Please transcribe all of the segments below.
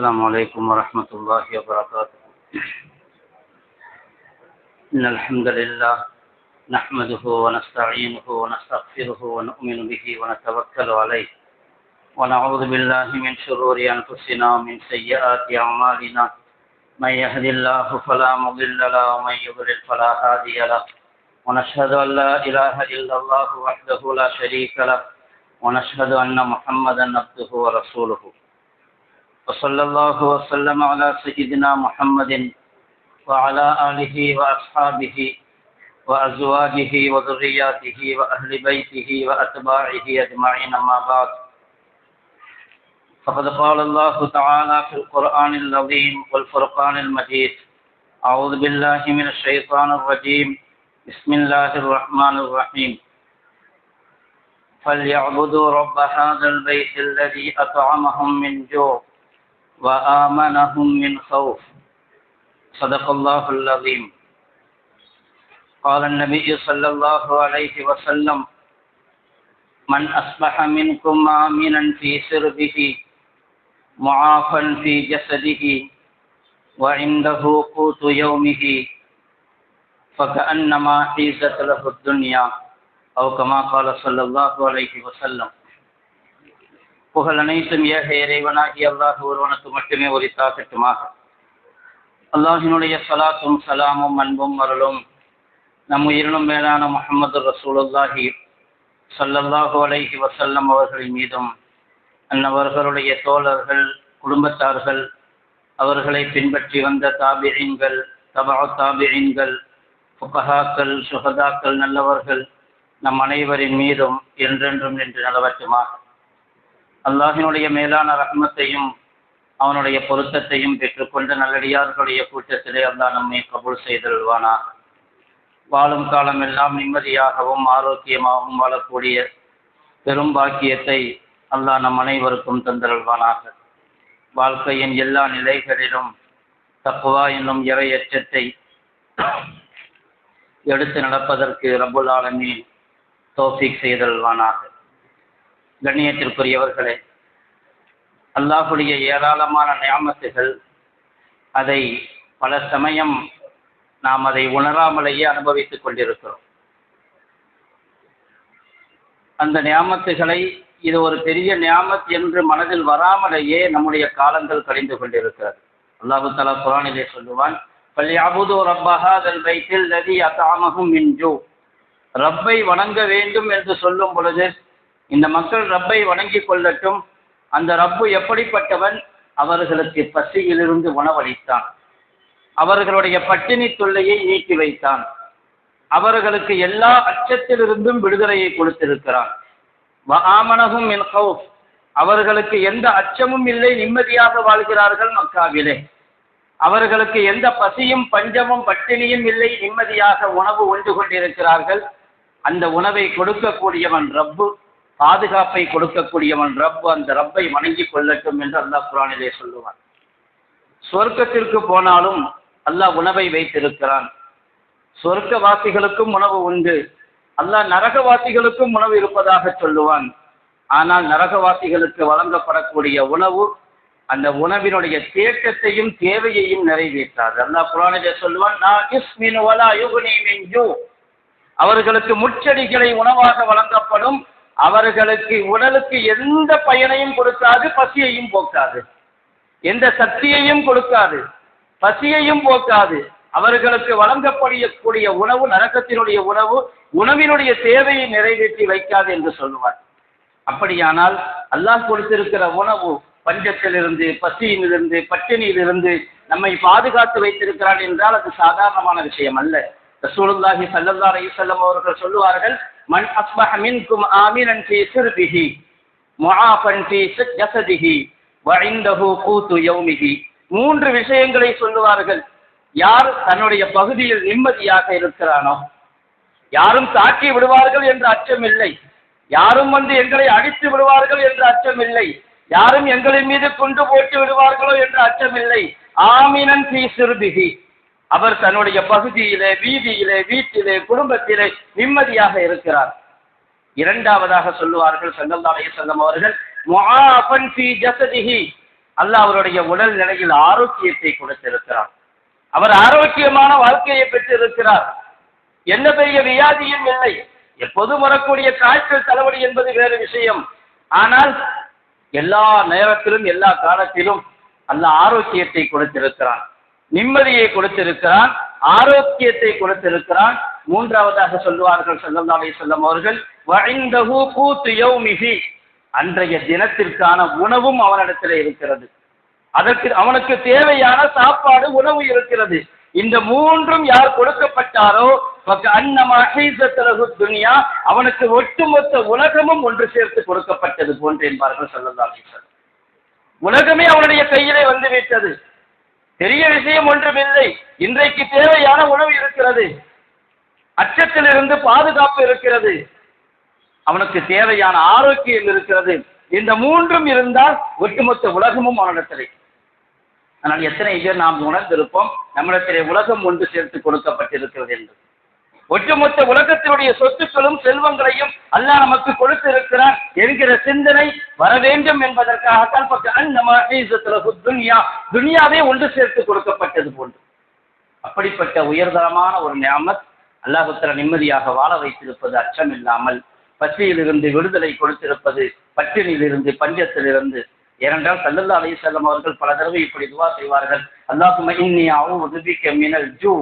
السلام عليكم ورحمة الله وبركاته إن الحمد لله نحمده ونستعينه ونستغفره ونؤمن به ونتوكل عليه ونعوذ بالله من شرور أنفسنا ومن سيئات أعمالنا من يهد الله فلا مضل له ومن يضلل فلا هادي له۔ ونشهد أن لا إله إلا الله وحده لا شريك له۔ ونشهد أن محمدا عبده ورسوله وصلى الله وسلم على سيدنا محمد وعلى آله وأصحابه وأزواجه وذرياته وأهل بيته وأتباعه أجمعين ما بعد. فقد قال الله تعالى في القرآن العظيم والفرقان المجيد. أعوذ بالله من الشيطان الرجيم. بسم الله الرحمن الرحيم. فليعبدوا رب هذا البيت الذي أطعمهم من جوع. وآمنهم من خوف. صدق الله العظيم. قال النبي صلى الله عليه وسلم من أصبح منكم آمنا في سربه معافا في جسده وعنده قوت يومه فكأنما حيزت له الدنيا. أو كما قال صلى الله عليه وسلم. புகழ் அனைத்தும் ஏக இறைவனாகி அல்லாஹ் ஒருவனுக்கு மட்டுமே உரித்தாகட்டுமாக அல்லாஹினுடைய சலாத்தும் சலாமும் அன்பும் அருளும் நம் உயிரினும் மேலான முகமது ரசூலுல்லாஹி சல்லல்லாஹு அலைஹி வசல்லம் அவர்களின் மீதும் அன்னவர்களுடைய தோழர்கள் குடும்பத்தார்கள் அவர்களை பின்பற்றி வந்த தாபிரீன்கள் தபா தாபிரீன்கள் புகஹாக்கள் சுகதாக்கள் நல்லவர்கள் நம் அனைவரின் மீதும் என்றென்றும் நின்று நலவற்றுமாக. அல்லாஹினுடைய மேலான ரத்னத்தையும் அவனுடைய பொருத்தத்தையும் பெற்றுக்கொண்டு நல்லடியார்களுடைய கூட்டத்திலே அல்லாஹ் நம்மை கபூல் செய்தல்வானாக வாழும் காலம் எல்லாம் நிம்மதியாகவும் ஆரோக்கியமாகவும் வாழக்கூடிய பெரும் பாக்கியத்தை அல்லாஹ் நம் அனைவருக்கும் தந்தல்வானாக வாழ்க்கையின் எல்லா நிலைகளிலும் தக்குவா என்னும் இறை எச்சத்தை எடுத்து நடப்பதற்கு ரபுல் ஆலமீன் தோஃபிக் செய்தல்வானாக கண்ணியத்திற்குரியவர்களே அல்லாஹுடைய ஏராளமான நியாமத்துகள் அதை பல சமயம் நாம் அதை உணராமலேயே அனுபவித்துக் கொண்டிருக்கிறோம். அந்த நியாமத்துகளை இது ஒரு பெரிய நியாமத் என்று மனதில் வராமலேயே நம்முடைய காலங்கள் கழிந்து கொண்டிருக்கிறது. அல்லாஹு தலா குரானிலே சொல்லுவான் பல்யாபுது ரப்பஹாதல் வைத்தில் நதி அசாமகும் மின்ஜூ ரப்பை வணங்க வேண்டும் என்று சொல்லும் பொழுது இந்த மக்கள் ரப்பை வணங்கி கொள்ளட்டும். அந்த ரப்பு எப்படிப்பட்டவன்? அவர்களுக்கு பசியிலிருந்து உணவளித்தான். அவர்களுடைய பட்டினி தொல்லையை நீக்கி வைத்தான். அவர்களுக்கு எல்லா அச்சத்திலிருந்தும் விடுதலையை கொடுத்திருக்கிறான். ஆமனகும் என் கவுப் அவர்களுக்கு எந்த அச்சமும் இல்லை நிம்மதியாக வாழ்கிறார்கள் மக்காவிலே. அவர்களுக்கு எந்த பசியும் பஞ்சமும் பட்டினியும் இல்லை நிம்மதியாக உணவு உண்டு கொண்டிருக்கிறார்கள். அந்த உணவை கொடுக்கக்கூடியவன் ரப்பு. பாதுகாப்பை கொடுக்கக்கூடியவன் ரப்பு அந்த ரப்பை வணங்கி கொள்ளட்டும் என்று அல்லாஹ் குரானிலே சொல்லுவான். சொர்க்கத்திற்கு போனாலும் அல்லாஹ் உணவை வைத்திருக்கிறான். சொர்க்கவாசிகளுக்கும் உணவு உண்டு. அல்லாஹ் நரகவாசிகளுக்கும் உணவு இருப்பதாக சொல்லுவான். ஆனால் நரகவாசிகளுக்கு வழங்கப்படக்கூடிய உணவு அந்த உணவினுடைய தேக்கத்தையும் தேவையையும் நிறைவேற்றாது. அல்லாஹ் குரானிலே சொல்லுவான் அவர்களுக்கு முச்செடிகளை உணவாக வழங்கப்படும் அவர்களுக்கு உடலுக்கு எந்த பயனையும் கொடுக்காது பசியையும் போக்காது. எந்த சக்தியையும் கொடுக்காது பசியையும் போக்காது. அவர்களுக்கு வழங்கப்படக்கூடிய உணவு நரக்கத்தினுடைய உணவு உணவினுடைய தேவையை நிறைவேற்றி வைக்காது என்று சொல்லுவார். அப்படியானால் அல்லாஹ் கொடுத்திருக்கிற உணவு பஞ்சத்திலிருந்து பசியிலிருந்து பட்டினியிலிருந்து நம்மை பாதுகாத்து வைத்திருக்கிறான் என்றால் அது சாதாரணமான விஷயம் அல்ல. ரசூலுல்லாஹி சல்லல்லா அலையுசல்லம் அவர்கள் சொல்லுவார்கள் மன் அஸ்பஹ மின்கும் ஆமினன் ஃபீ சிர்பிஹி முஆஃபன் ஃபீ ஜஸதிஹி வ கூத்து யௌமிஹி மூன்று விஷயங்களை சொல்லுவார்கள். யார் தன்னுடைய பகுதியில் நிம்மதியாக இருக்கிறானோ யாரும் தாக்கி விடுவார்கள் என்ற அச்சம் இல்லை. யாரும் வந்து எங்களை அடித்து விடுவார்கள் என்ற அச்சம் இல்லை. யாரும் எங்களின் மீது கொண்டு போட்டு விடுவார்களோ என்ற அச்சம் இல்லை. ஆமினன் சி சிறுபிகி அவர் தன்னுடைய பகுதியிலே வீதியிலே வீட்டிலே குடும்பத்திலே நிம்மதியாக இருக்கிறார். இரண்டாவதாக சொல்லுவார்கள் சங்கல்லாடைய சங்கம் அவர்கள் முஆஃபன் அல்லாஹ் அவருடைய உடல் நிலையில் ஆரோக்கியத்தை கொடுத்திருக்கிறார். அவர் ஆரோக்கியமான வாழ்க்கையை பெற்றிருக்கிறார். என்ன பெரிய வியாதியும் இல்லை. எப்போது வரக்கூடிய காய்ச்சல் தலைவலி என்பது வேறு விஷயம். ஆனால் எல்லா நேரத்திலும் எல்லா காலத்திலும் அல்ல ஆரோக்கியத்தை கொடுத்திருக்கிறான். நிம்மதியை கொடுத்திருக்கிறான் ஆரோக்கியத்தை கொடுத்திருக்கிறான். மூன்றாவதாக சொல்லுவார்கள் ஸல்லல்லாஹு சொல்லும் அவர்கள் வழிந்தகு கூத்து யௌமிகி அன்றைய தினத்திற்கான உணவும் அவனிடத்தில் இருக்கிறது. அதற்கு அவனுக்கு தேவையான சாப்பாடு உணவு இருக்கிறது. இந்த மூன்றும் யார் கொடுக்கப்பட்டாரோ அன்னமஹீசத்தலகு துனியா. அவனுக்கு ஒட்டுமொத்த உலகமும் ஒன்று சேர்த்து கொடுக்கப்பட்டது போன்று என்பார்கள் ஸல்லல்லாஹு உலகமே அவனுடைய கையிலே வந்துவிட்டது பெரிய விஷயம் ஒன்றுமில்லை. இன்றைக்கு தேவையான உணவு இருக்கிறது. அச்சத்திலிருந்து பாதுகாப்பு இருக்கிறது. அவனுக்கு தேவையான ஆரோக்கியம் இருக்கிறது. இந்த மூன்றும் இருந்தால் ஒட்டுமொத்த உலகமும் அவனிடத்திலே. ஆனால் எத்தனை பேர் நாம் உணர்ந்திருப்போம் நம்மிடத்திலே உலகம் ஒன்று சேர்த்து கொடுக்கப்பட்டிருக்கிறது என்று. ஒட்டுமொத்த உலகத்தினுடைய சொத்துக்களும் செல்வங்களையும் அல்லாஹ் நமக்கு கொடுத்திருக்கிறான் என்கிற சிந்தனை வர வேண்டும் என்பதற்காகத்தான் பக்கம் நம்ம துனியா. துனியாவே ஒன்று சேர்த்து கொடுக்கப்பட்டது போன்று. அப்படிப்பட்ட உயர்தரமான ஒரு நியமத் அல்லாஹுத்தர நிம்மதியாக வாழ வைத்திருப்பது அச்சம் இல்லாமல் பசியிலிருந்து விடுதலை கொடுத்திருப்பது பட்டினியிலிருந்து பஞ்சத்திலிருந்து. ஏனென்றால் சல்லல்லா அலி செல்லம் அவர்கள் பல தடவை இப்படி துவா செய்வார்கள். அல்லாஹும இன்னி அவுது பிக்க மினல் ஜூ.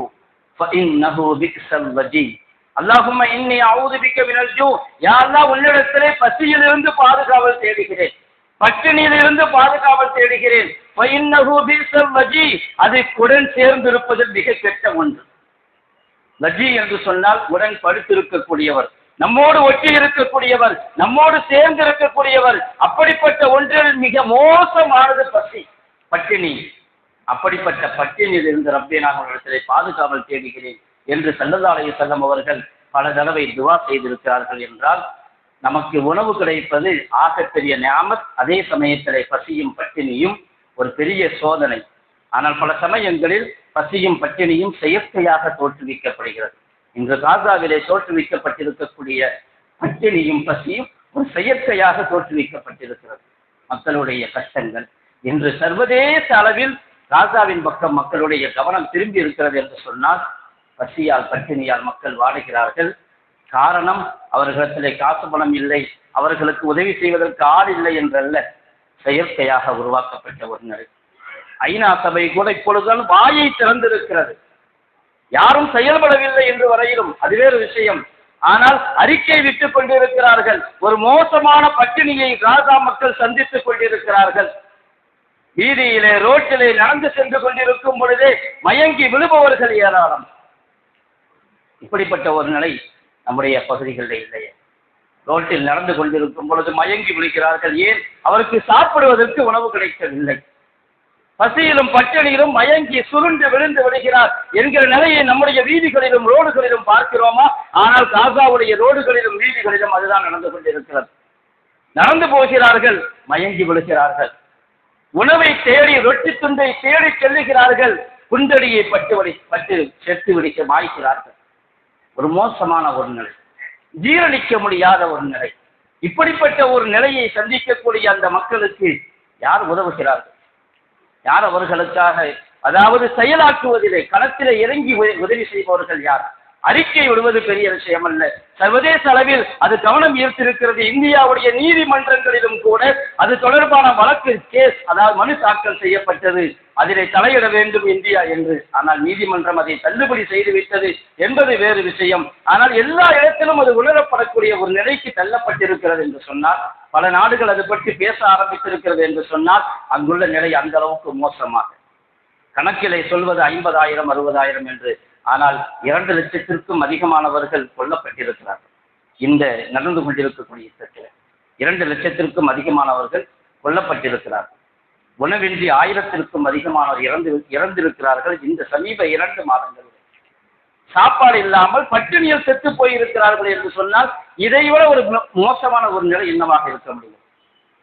அல்லாஹும இன்னி அவுது பிக்க மினல் ஜூ யா அல்லாஹ் உன்னிடத்திலே பசியிலிருந்து பாதுகாவல் தேடுகிறேன். பட்டினியிலிருந்து பாதுகாவல் தேடுகிறேன். ஃபஇன்னஹு பிக்ஸல் வஜி அது உடன் சேர்ந்திருப்பது மிக கெட்ட ஒன்று. வஜி என்று சொன்னால் உடன் படுத்திருக்கக்கூடியவர் நம்மோடு ஒட்டி இருக்கக்கூடியவர் நம்மோடு சேர்ந்து இருக்கக்கூடியவர் அப்படிப்பட்ட ஒன்றில் மிக மோசமானது பசி பட்டினி அப்படிப்பட்ட பட்டியலில் இருந்து ரப்பே நான் உங்களிடத்திலே பாதுகாவல் தேடுகிறேன் என்று சல்லதாலய சங்கம் அவர்கள் பல தடவை துவா செய்திருக்கிறார்கள் என்றால் நமக்கு உணவு கிடைப்பது ஆகப்பெரிய ஞாமத் அதே சமயத்திலே பசியும் பட்டினியும் ஒரு பெரிய சோதனை. ஆனால் பல சமயங்களில் பசியும் பட்டினியும் செயற்கையாக தோற்றுவிக்கப்படுகிறது. இன்று காசாவிலே தோற்றுவிக்கப்பட்டிருக்கக்கூடிய பட்டினியும் பசியும் ஒரு செயற்கையாக தோற்றுவிக்கப்பட்டிருக்கிறது. மக்களுடைய கஷ்டங்கள் இன்று சர்வதேச அளவில் காசாவின் பக்கம் மக்களுடைய கவனம் திரும்பி இருக்கிறது என்று சொன்னால் பசியால் பட்டினியால் மக்கள் வாடுகிறார்கள். காரணம் அவர்களிடத்திலே காசு பணம் இல்லை. அவர்களுக்கு உதவி செய்வதற்கு ஆள் இல்லை என்றல்ல. செயற்கையாக உருவாக்கப்பட்ட ஒரு நிலை ஐநா சபை கூட இப்பொழுதுதான் வாயை திறந்திருக்கிறது. யாரும் செயல்படவில்லை என்று வரையிலும் அது வேறு விஷயம். ஆனால் அறிக்கை விட்டுக் கொண்டிருக்கிறார்கள். ஒரு மோசமான பட்டினியை காசா மக்கள் சந்தித்துக் கொண்டிருக்கிறார்கள். வீதியிலே ரோட்டிலே நடந்து சென்று கொண்டிருக்கும் பொழுதே மயங்கி விழுபவர்கள் ஏராளம். இப்படிப்பட்ட ஒரு நிலை நம்முடைய பகுதிகளில் இல்லையே ரோட்டில் நடந்து கொண்டிருக்கும் பொழுது மயங்கி விழுகிறார்கள். ஏன்? அவருக்கு சாப்பிடுவதற்கு உணவு கிடைக்கவில்லை. பசியிலும் பட்டினியிலும் மயங்கி சுருண்டு விழுந்து விடுகிறார் என்கிற நிலையை நம்முடைய வீதிகளிலும் ரோடுகளிலும் பார்க்கிறோமா? ஆனால் காசாவுடைய ரோடுகளிலும் வீதிகளிலும் அதுதான் நடந்து கொண்டிருக்கிறது. நடந்து போகிறார்கள் மயங்கி விழுகிறார்கள். உணவை தேடி ரொட்டி துண்டை தேடி செல்லுகிறார்கள். குண்டடியை பட்டு வடி பட்டு செத்து விடிக்க மாய்க்கிறார்கள். ஒரு மோசமான ஒரு நிலை. ஜீரணிக்க முடியாத ஒரு நிலை. இப்படிப்பட்ட ஒரு நிலையை சந்திக்கக்கூடிய அந்த மக்களுக்கு யார் உதவுகிறார்கள்? யார் அவர்களுக்காக அதாவது செயலாக்குவதிலே களத்திலே இறங்கி உத- உதவி செய்பவர்கள் யார்? அறிக்கை விடுவது பெரிய விஷயம் அல்ல சர்வதேச அளவில் அது கவனம் ஈர்த்திருக்கிறது. இந்தியாவுடைய நீதிமன்றங்களிலும் கூட அது தொடர்பான வழக்கு கேஸ் அதாவது மனு தாக்கல் செய்யப்பட்டது. அதிலே தலையிட வேண்டும் இந்தியா என்று. ஆனால் நீதிமன்றம் அதை தள்ளுபடி செய்துவிட்டது என்பது வேறு விஷயம். ஆனால் எல்லா இடத்திலும் அது உணரப்படக்கூடிய ஒரு நிலைக்கு தள்ளப்பட்டிருக்கிறது என்று சொன்னால் பல நாடுகள் அது பற்றி பேச ஆரம்பித்திருக்கிறது என்று சொன்னால் அங்குள்ள நிலை அந்த அளவுக்கு மோசமாக. கணக்கிலே சொல்வது ஐம்பதாயிரம் அறுபதாயிரம் என்று. ஆனால் இரண்டு லட்சத்திற்கும் அதிகமானவர்கள் கொல்லப்பட்டிருக்கிறார்கள். இந்த நடந்து கொண்டிருக்கக்கூடிய யுத்தத்தில் இரண்டு லட்சத்திற்கும் அதிகமானவர்கள் கொல்லப்பட்டிருக்கிறார்கள். உணவின்றி ஆயிரத்திற்கும் அதிகமானவர் இறந்து இறந்திருக்கிறார்கள் இந்த சமீப இரண்டு மாதங்களில். சாப்பாடு இல்லாமல் பட்டினியில் செத்து போயிருக்கிறார்கள் என்று சொன்னால் இதைவிட ஒரு மோ- மோசமான ஒரு நிலை என்னவாக இருக்க முடியும்?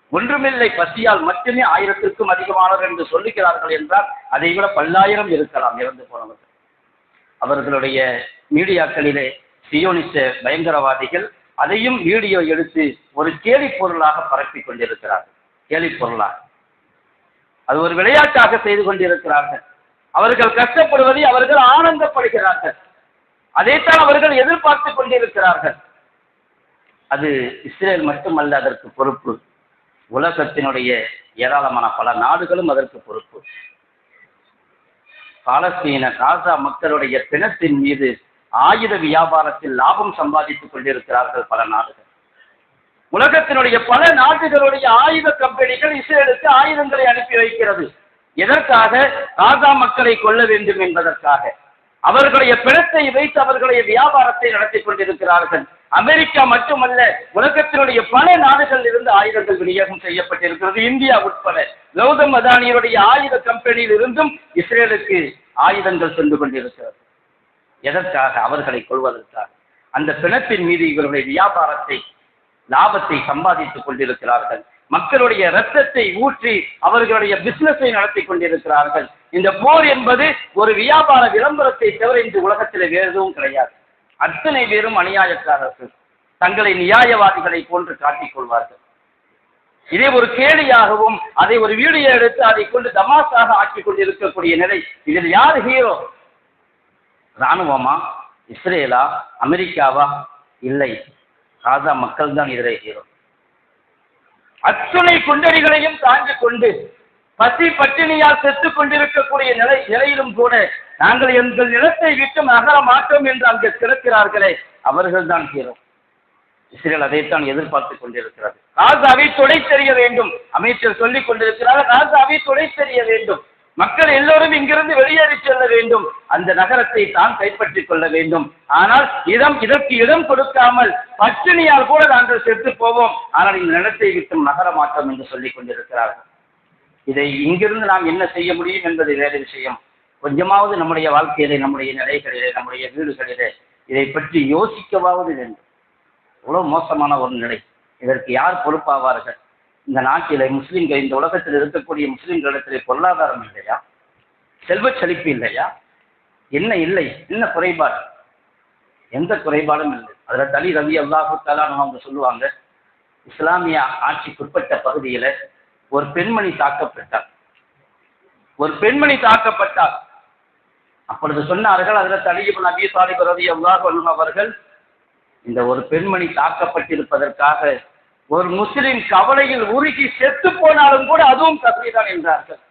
ஒன்றுமில்லை பசியால் மட்டுமே ஆயிரத்திற்கும் அதிகமானவர் என்று சொல்லுகிறார்கள் என்றால் அதை விட பல்லாயிரம் இருக்கலாம் இறந்து போனவர்கள். அவர்களுடைய மீடியாக்களிலே சியோனிச பயங்கரவாதிகள் அதையும் வீடியோ எடுத்து ஒரு கேலி பொருளாக பரப்பி கொண்டிருக்கிறார்கள். கேலி பொருளாக. அது ஒரு விளையாட்டாக செய்து கொண்டிருக்கிறார்கள். அவர்கள் கஷ்டப்படுவதை அவர்கள் ஆனந்தப்படுகிறார்கள். அதைத்தான் அவர்கள் எதிர்பார்த்து கொண்டிருக்கிறார்கள். அது இஸ்ரேல் மட்டுமல்ல அதற்கு பொறுப்பு. உலகத்தினுடைய ஏராளமான பல நாடுகளும் அதற்கு பொறுப்பு. பாலஸ்தீன காசா மக்களுடைய பிணத்தின் மீது ஆயுத வியாபாரத்தில் லாபம் சம்பாதித்துக் கொண்டிருக்கிறார்கள் பல நாடுகள். உலகத்தினுடைய பல நாடுகளுடைய ஆயுத கம்பெனிகள் இஸ்ரேலுக்கு ஆயுதங்களை அனுப்பி வைக்கிறது. எதற்காக? காசா மக்களை கொல்ல வேண்டும் என்பதற்காக. அவர்களுடைய பிணத்தை வைத்து அவர்களுடைய வியாபாரத்தை நடத்தி கொண்டிருக்கிறார்கள். அமெரிக்கா மட்டுமல்ல உலகத்தினுடைய பல நாடுகளில் இருந்து ஆயுதங்கள் விநியோகம் செய்யப்பட்டிருக்கிறது. இந்தியா உட்பட கௌதம் அதானியுடைய ஆயுத கம்பெனியில் இருந்தும் இஸ்ரேலுக்கு ஆயுதங்கள் சென்று கொண்டிருக்கிறது. எதற்காக? அவர்களை கொள்வதற்காக. அந்த பிணத்தின் மீது இவர்களுடைய வியாபாரத்தை லாபத்தை சம்பாதித்துக் கொண்டிருக்கிறார்கள். மக்களுடைய ரத்தத்தை ஊற்றி அவர்களுடைய பிசினஸை நடத்தி கொண்டிருக்கிறார்கள். இந்த போர் என்பது ஒரு வியாபார விளம்பரத்தை தவிர இந்த உலகத்தில் வேறு எதுவும் கிடையாது. அத்தனை பேரும் அநியாயக்காரர்கள். தங்களை நியாயவாதிகளை போன்று காட்டிக் கொள்வார்கள். இதை ஒரு கேலியாகவும் அதை ஒரு வீடியோ எடுத்து அதை கொண்டு தமாசாக ஆக்கிக் கொண்டிருக்கக்கூடிய நிலை இதில் யார் ஹீரோ ராணுவமா இஸ்ரேலா? அமெரிக்காவா? இல்லை. காசா மக்கள் தான் இதில் ஹீரோ. அத்துணை குண்டடிகளையும் தாங்கிக் கொண்டு பசி பட்டினியால் செத்துக் கொண்டிருக்கக்கூடிய நிலை நிலையிலும் கூட நாங்கள் எங்கள் நிலத்தை விட்டு நகர மாட்டோம் என்று அங்கே திறக்கிறார்களே அவர்கள் தான் ஹீரோ. இஸ்ரேல் அதைத்தான் எதிர்பார்த்துக் கொண்டிருக்கிறது. காசாவை துடை தெரிய வேண்டும் அமைச்சர் சொல்லிக் கொண்டிருக்கிறார் காசாவை துடை தெரிய வேண்டும். மக்கள் எல்லோரும் இங்கிருந்து வெளியேறி செல்ல வேண்டும். அந்த நகரத்தை தான் கைப்பற்றிக் கொள்ள வேண்டும். ஆனால் இடம் இதற்கு இடம் கொடுக்காமல் பட்டினியால் கூட நாங்கள் செத்து போவோம். ஆனால் இந்த நிலத்தை விட்டும் நகர மாற்றம் என்று சொல்லிக் கொண்டிருக்கிறார்கள் இதை இங்கிருந்து நாம் என்ன செய்ய முடியும் என்பது வேறு விஷயம். கொஞ்சமாவது நம்முடைய வாழ்க்கையிலே நம்முடைய நிலைகளிலே நம்முடைய வீடுகளிலே இதை பற்றி யோசிக்கவாவது வேண்டும். இவ்வளவு மோசமான ஒரு நிலை. இதற்கு யார் பொறுப்பாவார்கள்? இந்த நாட்டிலே முஸ்லிம்கள் இந்த உலகத்தில் இருக்கக்கூடிய முஸ்லிம்களிடத்திலே பொருளாதாரம் இல்லையா? செல்வ செழிப்பு இல்லையா? என்ன இல்லை? என்ன குறைபாடு? எந்த குறைபாடும் இல்லை. அதில் தலி ரவி அல்லாஹு தலான்னு அவங்க சொல்லுவாங்க இஸ்லாமிய ஆட்சிக்குட்பட்ட பகுதியில் ஒரு பெண்மணி தாக்கப்பட்டார். ஒரு பெண்மணி தாக்கப்பட்டார். அப்பொழுது சொன்னார்கள் அதில் தலிபு நபி சாலிப் ரவி அல்லாஹ் அவர்கள் இந்த ஒரு பெண்மணி தாக்கப்பட்டிருப்பதற்காக ஒரு முஸ்லிம் கவலையில் உருகி செத்து போனாலும் கூட அதுவும் தகுதிதான் என்றார்கள்.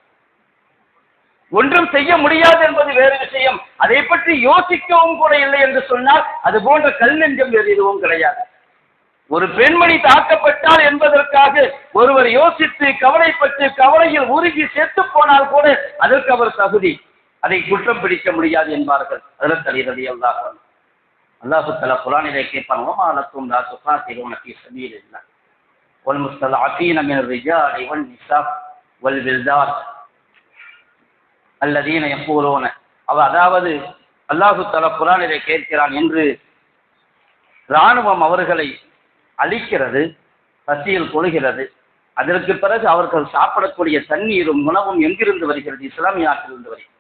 ஒன்றும் செய்ய முடியாது என்பது வேறு விஷயம். அதை பற்றி யோசிக்கவும் கூட இல்லை என்று சொன்னால் அது போன்ற கல் நெஞ்சம் வேறு எதுவும் கிடையாது. ஒரு பெண்மணி தாக்கப்பட்டால் என்பதற்காக ஒருவர் யோசித்து கவலைப்பட்டு கவலையில் உருகி செத்து போனால் கூட அதற்கு அவர் தகுதி. அதை குற்றம் பிடிக்க முடியாது என்பார்கள். அதற்கு அலிரதி அல்லாஹ் அல்லாஹு தலா குரானிலே கேட்பான் ஓமாலக்கும் லா துகாத்திலூன ஃபீ சபீலில்லாஹ். والمستضعفين من الرجال والنساء والولدان الذين يقولون அவ அதாவது அல்லாஹு தலா குரானிலே கேட்கிறான் என்று இராணுவம் அவர்களை அழிக்கிறது பசியில் கொள்கிறது அதற்கு பிறகு அவர்கள் சாப்பிடக்கூடிய தண்ணீரும் உணவும் எங்கிருந்து வருகிறது இஸ்லாமிய நாட்டிலிருந்து வருகிறது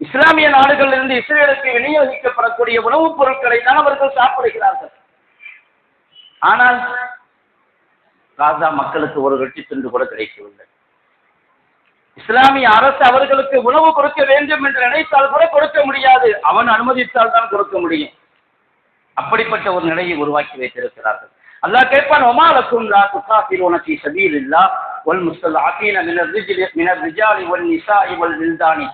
இஸ்லாமிய நாடுகளிலிருந்து இஸ்ரேலுக்கு விநியோகிக்கப்படக்கூடிய உணவுப் பொருட்களை தான் அவர்கள் சாப்பிடுகிறார்கள் ஆனால் காசா மக்களுக்கு ஒரு வெற்றி துண்டு கூட கிடைக்கவில்லை. இஸ்லாமிய அரசு அவர்களுக்கு உணவு கொடுக்க வேண்டும் என்று நினைத்தால் கூட கொடுக்க முடியாது. அவன் அனுமதித்தால் தான் கொடுக்க முடியும். அப்படிப்பட்ட ஒரு நிலையை உருவாக்கி வைத்திருக்கிறார்கள். அல்லாஹ் கேட்பான் ஒமாலக்கும் லா துகாஃபிரூன ஃபீ சபீலில்லாஹ் வல் முஸ்தல்ஆஃபீன மினர் ரிஜ்லி மினர் ரிஜாலி வல் நிசாஇ இவள் நில்தானி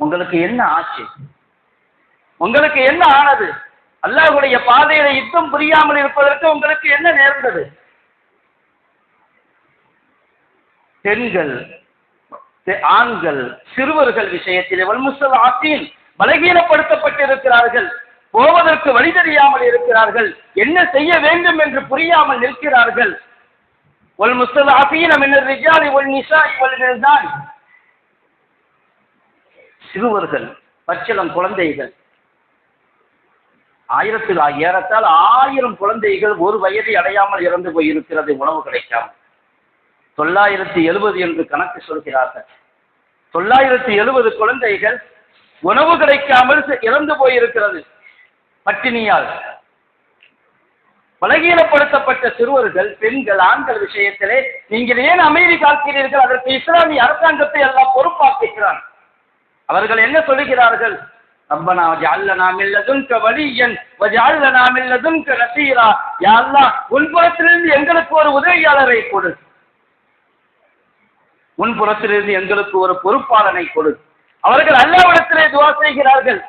உங்களுக்கு என்ன ஆச்சு? உங்களுக்கு என்ன ஆனது? அல்லாஹுடைய பாதையில யுத்தம் புரியாமல் இருப்பதற்கு உங்களுக்கு என்ன நேர்ந்தது பெண்கள் ஆண்கள் சிறுவர்கள் விஷயத்தில் வல்முசல் ஆத்தீன் பலகீனப்படுத்தப்பட்டிருக்கிறார்கள். போவதற்கு வழி தெரியாமல் இருக்கிறார்கள். என்ன செய்ய வேண்டும் என்று புரியாமல் நிற்கிறார்கள். வல்முசல் ஆத்தீன் மின்னர் ரிஜாலி வல் நிசாஇ வல் வில்தான் சிறுவர்கள் பச்சளம் குழந்தைகள் ஆயிரத்தில் ஏறத்தால் ஆயிரம் குழந்தைகள் ஒரு வயதை அடையாமல் இறந்து போயிருக்கிறது உணவு கிடைக்காமல். தொள்ளாயிரத்தி எழுபது என்று கணக்கு சொல்கிறார்கள். தொள்ளாயிரத்தி எழுபது குழந்தைகள் உணவு கிடைக்காமல் இறந்து போயிருக்கிறது. பட்டினியால். பலகீனப்படுத்தப்பட்ட சிறுவர்கள் பெண்கள் ஆண்கள் விஷயத்திலே நீங்கள் ஏன் அமைதி காக்கிறீர்கள்? அதற்கு இஸ்லாமிய அரசாங்கத்தை எல்லாம் பொறுப்பாக்குகிறான். அவர்கள் என்ன சொல்லுகிறார்கள் ரப்பனா வஜஅல்னா மின் லதுன்க வலியன் வஜஅல்னா மின் லதுன்க நசீரா. யா அல்லாஹ் உன் புறத்திலிருந்து எங்களுக்கு ஒரு உதவியாளரை கொடு. உன் புறத்திலிருந்து எங்களுக்கு ஒரு பொறுப்பாளனை கொடு. அவர்கள் அல்லாவிடத்திலே துவா செய்கிறார்கள்.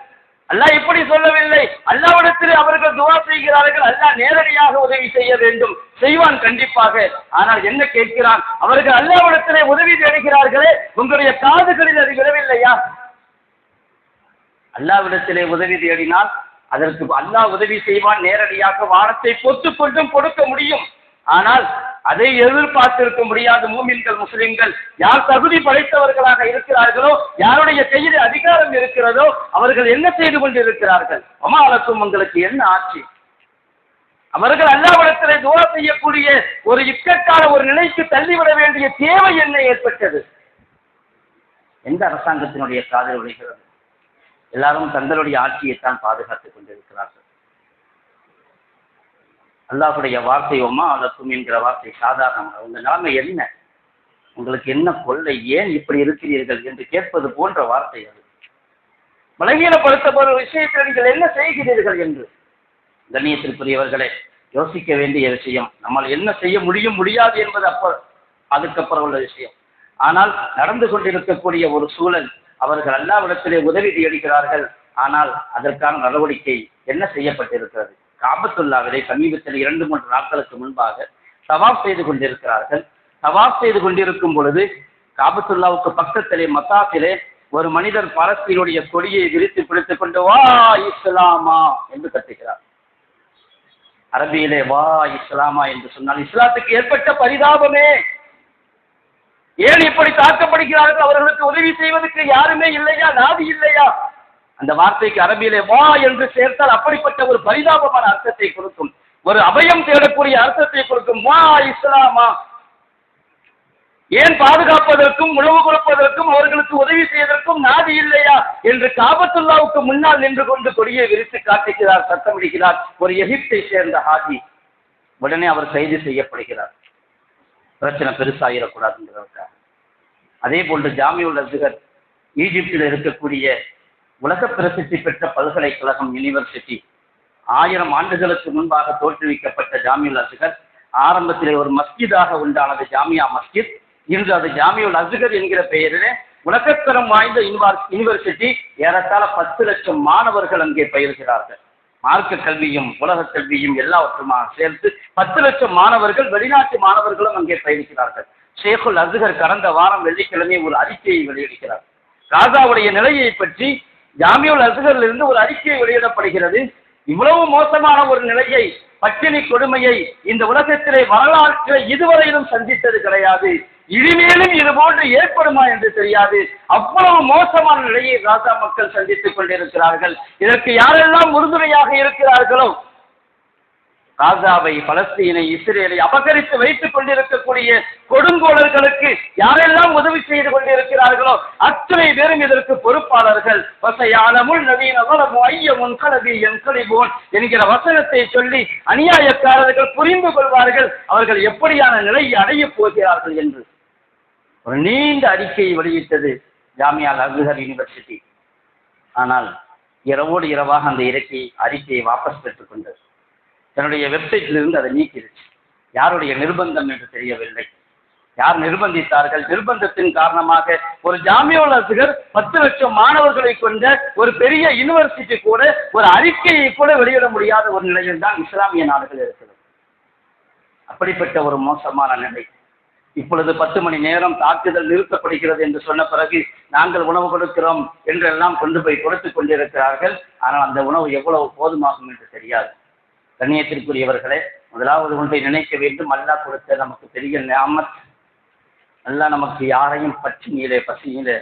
அல்லாஹ் இப்படி சொல்லவில்லை. அல்லாவிடத்திலே அவர்கள் துவா செய்கிறார்கள். அல்லாஹ் நேரடியாக உதவி செய்ய வேண்டும். செய்வான் கண்டிப்பாக. ஆனால் என்ன கேட்கிறான்? அவர்கள் அல்லாவிடத்திலே உதவி தேடுகிறார்களே. உங்களுடைய காதுகளில் அது விடவில்லையா அல்லாவிடத்திலே உதவி தேடினால் அதற்கு அல்லாஹ் உதவி செய்வான் நேரடியாக வானத்தை பொத்து கொண்டும் கொடுக்க முடியும். ஆனால் அதை எதிர்பார்த்திருக்க முடியாத மூமின்கள் முஸ்லிம்கள் யார் தகுதி படைத்தவர்களாக இருக்கிறார்களோ யாருடைய கையில் அதிகாரம் இருக்கிறதோ அவர்கள் என்ன செய்து கொண்டிருக்கிறார்கள்? அமாலக்கும் உங்களுக்கு என்ன ஆட்சி? அவர்கள் அல்லாவிடத்திலே துவா செய்யக்கூடிய ஒரு இக்கட்டான ஒரு நிலைக்கு தள்ளிவிட வேண்டிய தேவை என்ன ஏற்பட்டது? எந்த அரசாங்கத்தினுடைய காதல் விளைகிறது எல்லாரும் தங்களுடைய ஆட்சியைத்தான் பாதுகாத்துக் கொண்டிருக்கிறார்கள். அல்லாஹுடைய வார்த்தை ஒமா அலக்கும் என்கிற வார்த்தை சாதாரணம். உங்கள் நிலைமை என்ன? உங்களுக்கு என்ன கொள்ளை? ஏன் இப்படி இருக்கிறீர்கள் என்று கேட்பது போன்ற வார்த்தை அது. பலகீனப்படுத்தப்படும் விஷயத்தில் நீங்கள் என்ன செய்கிறீர்கள் என்று? கண்ணியத்திற்குரியவர்களே யோசிக்க வேண்டிய விஷயம் நம்மால் என்ன செய்ய முடியும் முடியாது என்பது அப்ப அதுக்கப்புறம் உள்ள விஷயம். ஆனால் நடந்து கொண்டிருக்கக்கூடிய ஒரு சூழல் அவர்கள் அல்லாவிடத்திலே உதவி தேடுகிறார்கள். ஆனால் அதற்கான நடவடிக்கை என்ன செய்யப்பட்டிருக்கிறது? காபத்துல்லாவிலே சமீபத்தில் இரண்டு மூன்று நாட்களுக்கு முன்பாக தவாப் செய்து கொண்டிருக்கிறார்கள். தவாப் செய்து கொண்டிருக்கும் பொழுது காபத்துல்லாவுக்கு பக்கத்திலே மத்தாத்திலே ஒரு மனிதர் பரஸ்தீனுடைய கொடியை விரித்து பிடித்துக் கொண்டு வா இஸ்லாமா? என்று கத்துகிறார். அரபியிலே வா இஸ்லாமா? என்று சொன்னால் இஸ்லாத்துக்கு ஏற்பட்ட பரிதாபமே. ஏன் இப்படி தாக்கப்படுகிறார்கள்? அவர்களுக்கு உதவி செய்வதற்கு யாருமே இல்லையா? நாதி இல்லையா? அந்த வார்த்தைக்கு அரபியிலே வா என்று சேர்த்தால் அப்படிப்பட்ட ஒரு பரிதாபமான அர்த்தத்தை கொடுக்கும். ஒரு அபயம் தேடக்கூடிய அர்த்தத்தை கொடுக்கும். வா இஸ்லாமா? ஏன் பாதுகாப்பதற்கும் உணவு கொடுப்பதற்கும் அவர்களுக்கு உதவி செய்வதற்கும் நாதி இல்லையா? என்று காபத்துல்லாவுக்கு முன்னால் நின்று கொண்டு கொடியை விரித்து காட்டுகிறார் சத்தமிடுகிறார் ஒரு எகிப்தை சேர்ந்த ஹாஜி. உடனே அவர் கைது செய்யப்படுகிறார். பிரச்சனை பெருசாகிடக்கூடாதுங்கிறதுக்காக அதே போன்று ஜாமியுல் அசுகர் ஈஜிப்டில் இருக்கக்கூடிய உலக பிரசித்தி பெற்ற பல்கலைக்கழகம் யூனிவர்சிட்டி ஆயிரம் ஆண்டுகளுக்கு முன்பாக தோற்றுவிக்கப்பட்ட ஜாமியுல் அசுகர் ஆரம்பத்திலே ஒரு மஸ்ஜிதாக உண்டானது ஜாமியா மஸ்ஜித். இன்று அது ஜாமியுல் அசுகர் என்கிற பெயரிலே உலகத்தரம் வாய்ந்த யூனிவர்சிட்டி ஏறத்தாழ பத்து லட்சம் மாணவர்கள் அங்கே பயில்கிறார்கள். மார்க்க கல்வியும் உலக கல்வியும் எல்லாவற்றுமாக சேர்த்து பத்து லட்சம் மாணவர்கள் வெளிநாட்டு மாணவர்களும் அங்கே பயணிக்கிறார்கள். ஷேகுல் அசுகர் கடந்த வாரம் வெள்ளிக்கிழமை ஒரு அறிக்கையை வெளியிடுகிறார். ராஜாவுடைய நிலையை பற்றி ஜாமியுல் அசுகரில் இருந்து ஒரு அறிக்கை வெளியிடப்படுகிறது. இவ்வளவு மோசமான ஒரு நிலையை பட்டினி கொடுமையை இந்த உலகத்திலே வரலாற்றில் இதுவரையிலும் சந்தித்தது கிடையாது. இனிமேலும் இது போன்று ஏற்படுமா என்று தெரியாது. அவ்வளவு மோசமான நிலையை ராஜா மக்கள் சந்தித்துக் கொண்டிருக்கிறார்கள். இதற்கு யாரெல்லாம் உறுதுணையாக இருக்கிறார்களோ காசாவை பலஸ்தீனை இஸ்ரேலை அபகரித்து வைத்துக் கொண்டிருக்கக்கூடிய கொடுங்கோளர்களுக்கு யாரெல்லாம் உதவி செய்து கொண்டிருக்கிறார்களோ அத்தனை பேரும் இதற்கு பொறுப்பாளர்கள். வசையாளமுள் நவீன வளமும் ஐயமுன் கலவி என் கலிபோன் என்கிற வசனத்தை சொல்லி அநியாயக்காரர்கள் புரிந்து கொள்வார்கள். அவர்கள் எப்படியான நிலையை அடையப் போகிறார்கள் என்று. ஒரு நீண்ட அறிக்கையை வெளியிட்டது ஜாமியா அஸ்ஹர் யூனிவர்சிட்டி. ஆனால் இரவோடு இரவாக அந்த இறக்கை அறிக்கையை வாபஸ் பெற்றுக்கொண்டது தன்னுடைய வெப்சைட்டிலிருந்து அதை நீக்கிடுச்சு யாருடைய நிர்பந்தம் என்று தெரியவில்லை. யார் நிர்பந்தித்தார்கள்? நிர்பந்தத்தின் காரணமாக ஒரு ஜாமியோல் அசுகர் பத்து லட்சம் மாணவர்களை கொண்ட ஒரு பெரிய யூனிவர்சிட்டி கூட ஒரு அறிக்கையை கூட வெளியிட முடியாத ஒரு நிலையில் தான் இஸ்லாமிய நாடுகள் இருக்கிறது. அப்படிப்பட்ட ஒரு மோசமான நிலை. இப்பொழுது பத்து மணி நேரம் தாக்குதல் நிறுத்தப்படுகிறது என்று சொன்ன பிறகு நாங்கள் உணவு கொடுக்கிறோம் என்றெல்லாம் கொண்டு போய் கொடுத்து கொண்டிருக்கிறார்கள். ஆனால் அந்த உணவு எவ்வளவு போதுமாகும் என்று தெரியாது. கண்ணியத்திற்குரியவர்களே முதலாவது ஒன்றை நினைக்க வேண்டும். அல்லாஹ் கொடுத்த நமக்கு பெரிய நியாமத். அல்லாஹ் நமக்கு யாரையும் பட்டினியிலே பசியிலே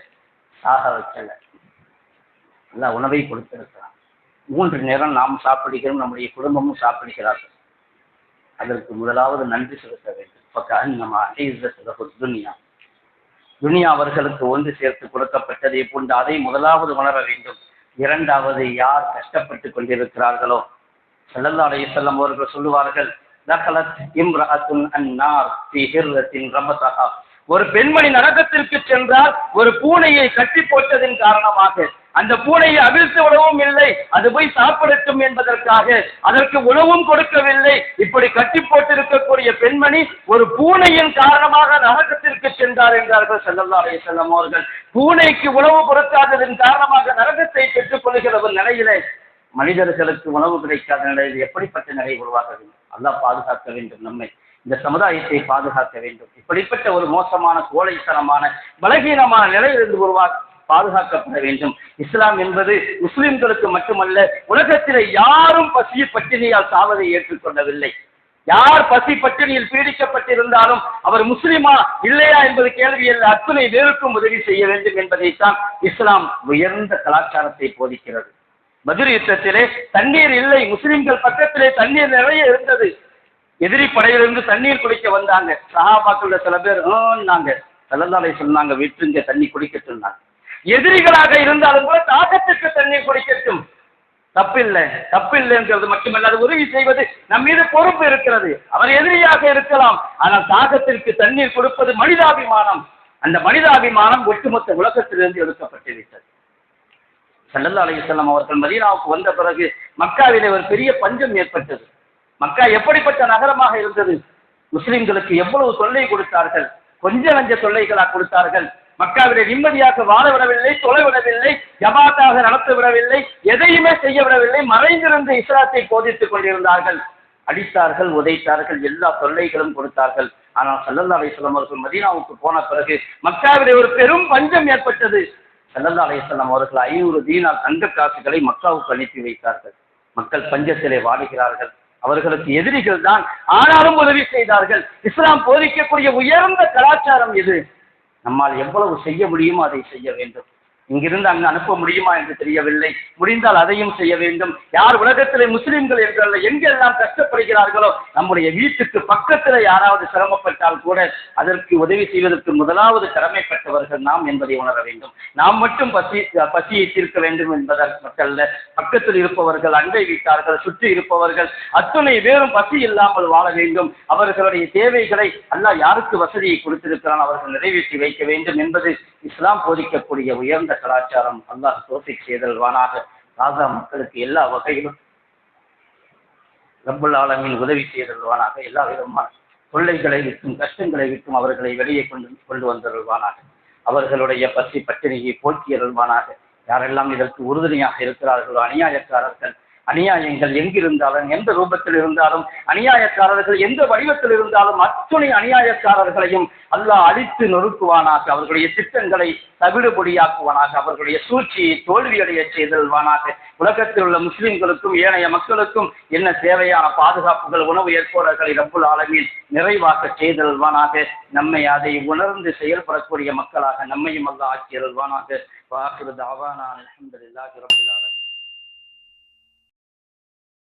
சாக வைக்கல. அல்லாஹ் உணவை கொடுத்திருக்கிறான். மூன்று நேரம் நாம் சாப்பிடுகிறோம் நம்முடைய குடும்பமும் சாப்பிடுகிறார்கள். அதற்கு முதலாவது நன்றி செலுத்த வேண்டும். நம்ம துனியா துனியா அவர்களுக்கு ஒன்று சேர்த்து கொடுக்கப்பட்டதை. போன்று அதை முதலாவது உணர வேண்டும். இரண்டாவது யார் கஷ்டப்பட்டு கொண்டிருக்கிறார்களோ? ஸல்லல்லாஹு அலைஹி அவர்கள் சொல்லுவார்கள் ஒரு பெண்மணி நரகத்திற்கு சென்றால் ஒரு பூனையை கட்டி போட்டதின் காரணமாக அந்த பூனையை அவிழ்த்து உணவும் இல்லை. அது போய் சாப்பிடட்டும் என்பதற்காக அதற்கு உணவும் கொடுக்கவில்லை. இப்படி கட்டி போட்டிருக்கக்கூடிய பெண்மணி ஒரு பூனையின் காரணமாக நரகத்திற்கு சென்றார் என்றார்கள் செல்லல்லா அலைய செல்லம் அவர்கள். பூனைக்கு உணவு கொடுக்காததன் காரணமாக நரகத்தை பெற்றுக் கொள்கிற ஒரு நிலையிலே மனிதர்களுக்கு உணவு கிடைக்காத நிலையில் எப்படிப்பட்ட நிலை உருவாக வேண்டும்? அல்லாஹ் பாதுகாக்க வேண்டும் நம்மை. இந்த சமுதாயத்தை பாதுகாக்க வேண்டும். இப்படிப்பட்ட ஒரு மோசமான கோழைத்தனமான பலகீனமான நிலையிலிருந்து உருவாக்க பாதுகாக்கப்பட வேண்டும். இஸ்லாம் என்பது முஸ்லிம்களுக்கு மட்டுமல்ல உலகத்திலே யாரும் பசி பட்டினியால் சாவதை ஏற்றுக்கொள்ளவில்லை. யார் பசி பட்டினியில் பீடிக்கப்பட்டிருந்தாலும் அவர் முஸ்லிமா இல்லையா என்பது கேள்வியில் அத்தனை பேருக்கும் உதவி செய்ய வேண்டும் என்பதைத்தான் இஸ்லாம் உயர்ந்த கலாச்சாரத்தை போதிக்கிறது. மதுரை யுத்தத்திலே தண்ணீர் இல்லை. முஸ்லிம்கள் பக்கத்திலே தண்ணீர் நிறைய இருந்தது. எதிரி படையிலிருந்து தண்ணீர் குடிக்க வந்தாங்க. சஹாபாக்கள் சில பேர் நாங்க செல்லந்தாலை சொன்னாங்க விட்டுருங்க தண்ணி குடிக்கட்டும்னாங்க எதிரிகளாக இருந்தாலும் கூட தாகத்துக்கு தண்ணீர் குடிக்கட்டும். தப்பில்லை தப்பில்லைங்கிறது மட்டுமல்ல அது உதவி செய்வது நம் மீது பொறுப்பு இருக்கிறது. அவர் எதிரியாக இருக்கலாம் ஆனால் தாகத்திற்கு தண்ணீர் கொடுப்பது மனிதாபிமானம். அந்த மனிதாபிமானம் ஒட்டுமொத்த உலகத்திலிருந்து எடுக்கப்பட்டுவிட்டது. சல்லல்லா அலையுசல்லாம் அவர்கள் மதீனாவுக்கு வந்த பிறகு மக்காவிலே ஒரு பெரிய பஞ்சம் ஏற்பட்டது. மக்கா எப்படிப்பட்ட நகரமாக இருந்தது? முஸ்லிம்களுக்கு எவ்வளவு தொல்லை கொடுத்தார்கள்? கொஞ்ச நஞ்ச தொல்லைகளாக கொடுத்தார்கள். மக்காவிலே நிம்மதியாக வாழ விடவில்லை தொலை விடவில்லை ஜபாத்தாக நடத்த விடவில்லை எதையுமே செய்ய விடவில்லை மறைந்திருந்து இஸ்லாத்தை போதித்துக் கொண்டிருந்தார்கள். அடித்தார்கள் உதைத்தார்கள் எல்லா தொல்லைகளும் கொடுத்தார்கள். ஆனால் சல்லல்லா அலிஸ்லாம் அவர்கள் மதீனாவுக்கு போன பிறகு மக்காவிலே ஒரு பெரும் பஞ்சம் ஏற்பட்டது. சல்லல்லா அலிஸ்லாம் அவர்கள் ஐநூறு தீனார் தங்க காசுகளை மக்காவுக்கு அனுப்பி வைத்தார்கள். மக்கள் பஞ்சத்திலே வாடுகிறார்கள். அவர்களுக்கு எதிரிகள் தான் ஆனாலும் உதவி செய்தார்கள். இஸ்லாம் போதிக்கக்கூடிய உயர்ந்த கலாச்சாரம் இது. நம்மால் எவ்வளவு செய்ய முடியுமோ அதை செய்ய வேண்டும். இங்கிருந்து அங்கு அனுப்ப முடியுமா என்று தெரியவில்லை. முடிந்தால் அதையும் செய்ய வேண்டும். யார் உலகத்திலே முஸ்லிம்கள் என்றல்ல எங்கெல்லாம் கஷ்டப்படுகிறார்களோ நம்முடைய வீட்டுக்கு பக்கத்தில் யாராவது சிரமப்பட்டால் கூட அதற்கு உதவி செய்வதற்கு முதலாவது கடமைப்பட்டவர்கள் நாம் என்பதை உணர வேண்டும். நாம் மட்டும் பசி பசியை தீர்க்க வேண்டும் என்பதற்கு மட்டுமல்ல பக்கத்தில் இருப்பவர்கள் அண்டை வீட்டார்கள் சுற்றி இருப்பவர்கள் அத்துணை பேரும் பசி இல்லாமல் வாழ வேண்டும். அவர்களுடைய தேவைகளை அல்ல யாருக்கு வசதியை கொடுத்திருக்கிறான் அவர்கள் நிறைவேற்றி வைக்க வேண்டும் என்பது இஸ்லாம் போதிக்கக்கூடிய உயர்ந்த கலாச்சாரம் அல்லாஹ் தோஃபிக் செய்தல்வானாக ராஜா மக்களுக்கு எல்லா வகையிலும் ரப்புல் ஆலமின் உதவி செய்தல்வானாக எல்லா விதமான தொல்லைகளை விட்டும் கஷ்டங்களை விட்டும் அவர்களை வெளியே கொண்டு கொண்டு வந்தருள்வானாக அவர்களுடைய பசி பட்டினியை போக்கியருள்வானாக யாரெல்லாம் இதற்கு உறுதுணையாக இருக்கிறார்களோ அநியாயக்காரர்கள் அநியாயங்கள் எங்கிருந்தாலும் எந்த ரூபத்தில் இருந்தாலும் அநியாயக்காரர்கள் எந்த வடிவத்தில் இருந்தாலும் அத்துணை அநியாயக்காரர்களையும் அல்லாஹ் அழித்து நொறுக்குவானாக அவர்களுடைய திட்டங்களை தவிடுபொடியாக்குவானாக அவர்களுடைய சூழ்ச்சியை தோல்வியடைய செய்தல்வானாக. உலகத்தில் உள்ள முஸ்லிம்களுக்கும் ஏனைய மக்களுக்கும் என்ன தேவையான பாதுகாப்புகள் உணவு ஏற்பாடுகளை ரப்புல் ஆலமில் நிறைவாக செய்தல்வானாக. நம்மை அதை உணர்ந்து செயல்படக்கூடிய மக்களாக நம்மையும் அல்லாஹ் ஆக்கியல்வானாக வாக்குறது அவானா அலமதுல்லாஹி ரபில்